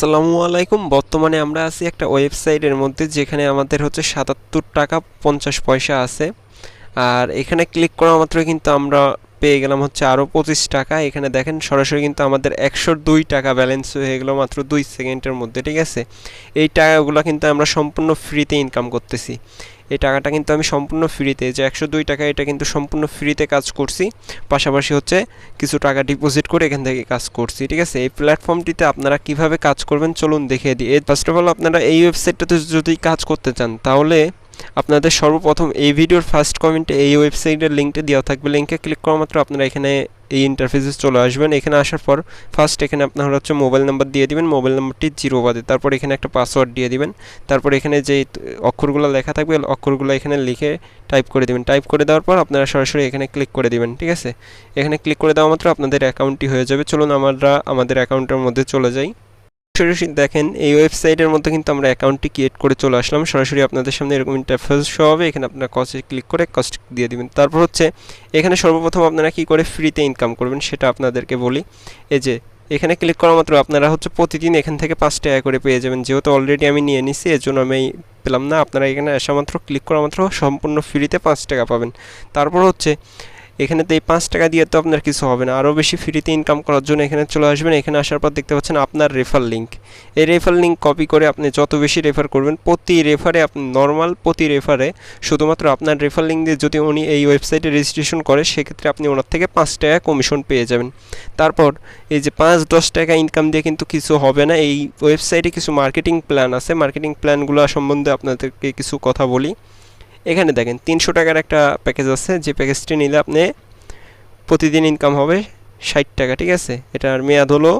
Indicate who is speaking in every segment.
Speaker 1: আসসালামু আলাইকুম। বর্তমানে আমরা আছি একটা ওয়েবসাইটের মধ্যে যেখানে আমাদের হচ্ছে সাতাত্তর টাকা পঞ্চাশ পয়সা আছে। আর এখানে ক্লিক করা মাত্র কিন্তু আমরা পেয়ে গেলাম হচ্ছে আরও পঁচিশ টাকা। এখানে দেখেন সরাসরি কিন্তু আমাদের একশো দুই টাকা ব্যালেন্স হয়ে গেলো মাত্র দুই সেকেন্ডের মধ্যে, ঠিক আছে? এই টাকাগুলো কিন্তু আমরা সম্পূর্ণ ফ্রিতে ইনকাম করতেছি। এই টাকাটা কিন্তু আমি সম্পূর্ণ ফ্রিতে যে একশো দুই টাকা এটা কিন্তু সম্পূর্ণ ফ্রিতে কাজ করছি। পাশাপাশি হচ্ছে কিছু টাকা ডিপোজিট করে এখান থেকে কাজ করছি, ঠিক আছে? এই প্ল্যাটফর্মটিতে আপনারা কীভাবে কাজ করবেন চলুন দেখিয়ে দিই। ফার্স্ট অফ অল আপনারা এই ওয়েবসাইটটাতে যদি কাজ করতে চান, তাহলে আপনাদের সর্বপ্রথম এই ভিডিওর ফার্স্ট কমেন্টে এই ওয়েবসাইটের লিঙ্কটা দেওয়া থাকবে। লিঙ্কে ক্লিক করা মাত্র আপনারা এখানে এই ইন্টারফেসে চলে আসবেন। এখানে আসার পর ফার্স্ট এখানে আপনারা হচ্ছে মোবাইল নাম্বার দিয়ে দিবেন। মোবাইল নাম্বারটি জিরো বাদে। তারপর এখানে একটা পাসওয়ার্ড দিয়ে দিবেন। তারপর এখানে যে অক্ষরগুলো লেখা থাকবে অক্ষরগুলো এখানে লিখে টাইপ করে দিবেন। টাইপ করে দেওয়ার পর আপনারা সরাসরি এখানে ক্লিক করে দিবেন, ঠিক আছে? এখানে ক্লিক করে দেওয়া মাত্র আপনাদের অ্যাকাউন্টটি হয়ে যাবে। চলুন আমরা আমাদের অ্যাকাউন্টের মধ্যে চলে যাই। সরাসরি দেখেন, এই ওয়েবসাইটের মধ্যে কিন্তু আমরা অ্যাকাউন্টটি ক্রিয়েট করে চলে আসলাম। সরাসরি আপনাদের সামনে এরকম ইন্টারফেস শো হবে। এখানে আপনারা কস্টে ক্লিক করে কস্ট দিয়ে দিবেন। তারপর হচ্ছে, এখানে সর্বপ্রথম আপনারা কি করে ফ্রিতে ইনকাম করবেন সেটা আপনাদেরকে বলি। এই যে, এখানে ক্লিক করা মাত্র আপনারা হচ্ছে প্রতিদিন এখান থেকে পাঁচ টাকা করে পেয়ে যাবেন। যেহেতু অলরেডি আমি নিয়ে নিছি এর জন্য আমি পেলাম না। আপনারা এখানে আসা মাত্র ক্লিক করা মাত্র, সম্পূর্ণ ফ্রিতে পাঁচ টাকা পাবেন। তারপর হচ্ছে এখানে তো এই পাঁচ টাকা দিয়ে তো আপনার কিছু হবে না। আরও বেশি ফ্রিতে ইনকাম করার জন্য এখানে চলে আসবেন। এখানে আসার পর দেখতে পাচ্ছেন আপনার রেফার লিঙ্ক এই রেফার লিঙ্ক কপি করে আপনি যত বেশি রেফার করবেন, প্রতি রেফারে আপনি নর্মাল প্রতি রেফারে শুধুমাত্র আপনার রেফার লিঙ্ক দিয়ে যদি উনি এই ওয়েবসাইটে রেজিস্ট্রেশন করে, সেক্ষেত্রে আপনি ওনার থেকে পাঁচ টাকা কমিশন পেয়ে যাবেন। তারপর এই যে পাঁচ, দশ টাকা ইনকাম দিয়ে কিন্তু কিছু হবে না। এই ওয়েবসাইটে কিছু মার্কেটিং প্ল্যান আছে। মার্কেটিং প্ল্যানগুলো সম্বন্ধে আপনাদেরকে কিছু কথা বলি। এখানে দেখেন তিনশো টাকার একটা প্যাকেজ আছে, যে প্যাকেজটি নিলে আপনি প্রতিদিন ইনকাম হবে ষাট টাকা, ঠিক আছে? এটার মেয়াদ হলো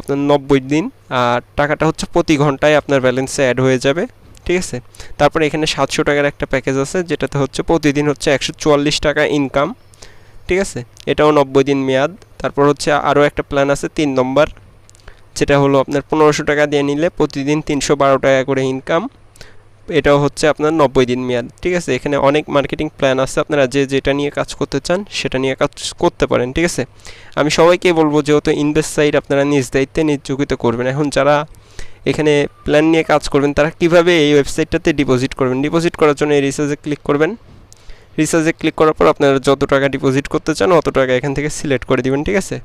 Speaker 1: আপনার নব্বই দিন, আর টাকাটা হচ্ছে প্রতি ঘন্টায় আপনার ব্যালেন্সে অ্যাড হয়ে যাবে, ঠিক আছে? তারপরে এখানে সাতশো টাকার একটা প্যাকেজ আছে, যেটাতে হচ্ছে প্রতিদিন হচ্ছে একশো চুয়াল্লিশ টাকা ইনকাম ঠিক আছে? এটাও নব্বই দিন মেয়াদ। তারপর হচ্ছে আরও একটা প্ল্যান আছে, তিন নম্বর, যেটা হলো আপনার পনেরোশো টাকা দিয়ে নিলে প্রতিদিন তিনশো বারো টাকা করে ইনকাম এটাও হচ্ছে আপনার নব্বই দিন মেয়াদ, ঠিক আছে? এখানে অনেক মার্কেটিং প্ল্যান আছে, আপনারা যে যেটা নিয়ে কাজ করতে চান, সেটা নিয়ে কাজ করতে পারেন, ঠিক আছে? আমি সবাইকে বলব যেহেতু ইনভেস্ট সাইড আপনারা নিজ দায়িত্বে নিয়োজিত করবেন, এখন যারা এখানে প্ল্যান নিয়ে কাজ করবেন, তারা কীভাবে এই ওয়েবসাইটটাতে ডিপোজিট করবেন? ডিপোজিট করার জন্য এই রিচার্জে ক্লিক করবেন। রিচার্জে ক্লিক করার পর আপনারা যত টাকা ডিপোজিট করতে চান, অত টাকা এখান থেকে সিলেক্ট করে দিবেন, ঠিক আছে?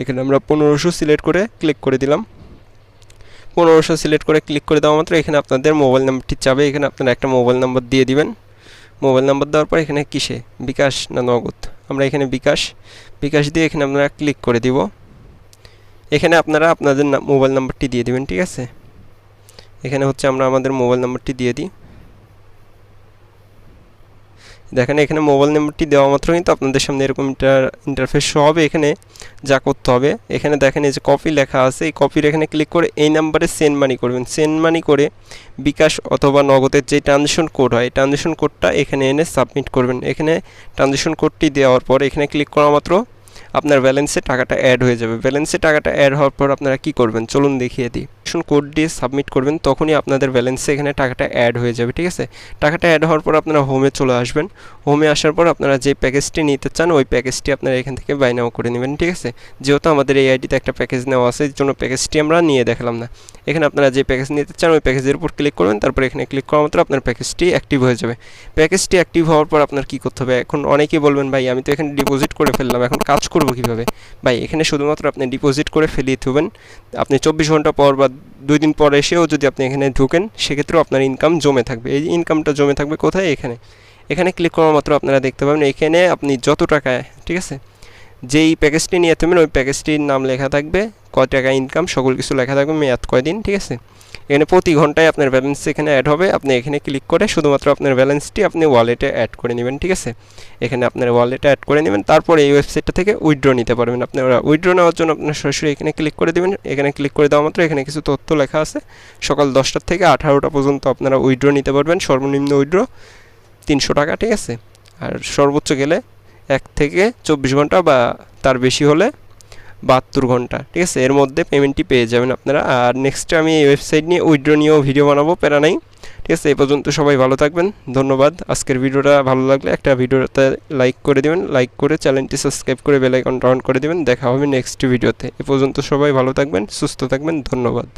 Speaker 1: এখানে আমরা পনেরোশো সিলেক্ট করে ক্লিক করে দিলাম। পনেরোশো সিলেক্ট করে ক্লিক করে দেওয়া মাত্র এখানে আপনাদের মোবাইল নাম্বারটি চাবে। এখানে আপনারা একটা মোবাইল নাম্বার দিয়ে দিবেন। মোবাইল নাম্বার দেওয়ার পর এখানে কিসে? বিকাশ না নগদ? আমরা এখানে বিকাশ বিকাশ দিয়ে এখানে আপনারা ক্লিক করে দিব। এখানে আপনারা আপনাদের মোবাইল নাম্বারটি দিয়ে দিবেন, ঠিক আছে? এখানে হচ্ছে আমরা আমাদের মোবাইল নাম্বারটি দিয়ে দিই। দেখেন এখানে মোবাইল নাম্বারটি দেওয়া মাত্র কিন্তু আপনাদের সামনে এরকম ইন্টার ইন্টারফেস হবে এখানে যা করতে হবে। এখানে দেখেন এই যে কপি লেখা আছে, এই কপির এখানে ক্লিক করে এই নাম্বারে সেন্ড মানি করবেন। সেন্ড মানি করে বিকাশ অথবা নগদের যে ট্রানজেকশন কোড হয় ট্রানজেকশন কোডটা এখানে এনে সাবমিট করবেন। এখানে ট্রানজেকশন কোডটি দেওয়ার পর এখানে ক্লিক করা মাত্র আপনার ব্যালেন্সে টাকাটা অ্যাড হয়ে যাবে। ব্যালেন্সে টাকাটা অ্যাড হওয়ার পর আপনারা কি করবেন? চলুন দেখিয়ে দিই। কোড দিয়ে সাবমিট করবেন, তখনই আপনাদের ব্যালেন্সে এখানে টাকাটা অ্যাড হয়ে যাবে, ঠিক আছে? টাকাটা অ্যাড হওয়ার পর আপনারা হোমে চলে আসবেন। হোমে আসার পর আপনারা যে প্যাকেজটি নিতে চান, ওই প্যাকেজটি আপনারা এখান থেকে বাই নাও করে নেবেন, ঠিক আছে? যেহেতু আমাদের এই আইডিতে একটা প্যাকেজ নেওয়া আছে এর জন্য প্যাকেজটি আমরা নিয়ে দেখালাম না। এখানে আপনারা যে প্যাকেজ নিতে চান, ওই প্যাকেজের উপর ক্লিক করবেন, তারপর এখানে ক্লিক করা মাত্র আপনার প্যাকেজটি অ্যাক্টিভ হয়ে যাবে। প্যাকেজটি অ্যাক্টিভ হওয়ার পর আপনার কী করতে হবে? এখন অনেকেই বলবেন, ভাই, আমি তো এখানে ডিপোজিট করে ফেললাম, এখন কাজ করব কীভাবে? ভাই, এখানে শুধুমাত্র আপনি ডিপোজিট করে ফেলিয়ে থুবেন আপনি চব্বিশ ঘণ্টা পর বা দুই দিন পর এসেও যদি আপনি এখানে ঢুকেন, সেক্ষেত্রেও আপনার ইনকাম জমে থাকবে। এই ইনকামটা জমে থাকবে কোথায়? এখানে। এখানে ক্লিক করা মাত্র আপনারা দেখতে পাবেন, এখানে আপনি যত টাকা, ঠিক আছে? যেই প্যাকেজটি নিয়ে থাকবেন, ওই প্যাকেজটির নাম লেখা থাকবে কয় টাকা ইনকাম সকল কিছু লেখা থাকবে, মেয়াদ কয়দিন, ঠিক আছে? এখানে প্রতি ঘন্টায় আপনার ব্যালেন্স এখানে অ্যাড হবে। আপনি এখানে ক্লিক করে শুধুমাত্র আপনার ব্যালেন্সটি আপনি ওয়ালেটে অ্যাড করে নেবেন, ঠিক আছে? এখানে আপনার ওয়ালেটে অ্যাড করে নেবেন, তারপরে এই ওয়েবসাইটটা থেকে উইড্রো নিতে পারবেন। আপনারা উইড্রো নেওয়ার জন্য আপনার সরাসরি এখানে ক্লিক করে দেবেন। এখানে ক্লিক করে দেওয়া মাত্র এখানে কিছু তথ্য লেখা আছে। সকাল দশটার থেকে আঠারোটা পর্যন্ত আপনারা উইড্রো নিতে পারবেন। সর্বনিম্ন উইড্রো তিনশো টাকা, ঠিক আছে? আর সর্বোচ্চ গেলে এক থেকে চব্বিশ ঘণ্টা বা তার বেশি হলে বাহাত্তর ঘণ্টা, ঠিক আছে? এর মধ্যে পেমেন্টটি পেয়ে যাবেন আপনারা। আর নেক্সট আমি এই ওয়েবসাইট নিয়ে উইড্রো নিয়েও ভিডিও বানাবো, প্যারা নাই, ঠিক আছে? এই পর্যন্ত সবাই ভালো থাকবেন, ধন্যবাদ। আজকের ভিডিওটা ভালো লাগলে একটা ভিডিওতে লাইক করে দেবেন লাইক করে চ্যানেলটি সাবস্ক্রাইব করে বেলাইকনটা অন করে দেবেন। দেখা হবে নেক্সট ভিডিওতে এ পর্যন্ত সবাই ভালো থাকবেন, সুস্থ থাকবেন, ধন্যবাদ।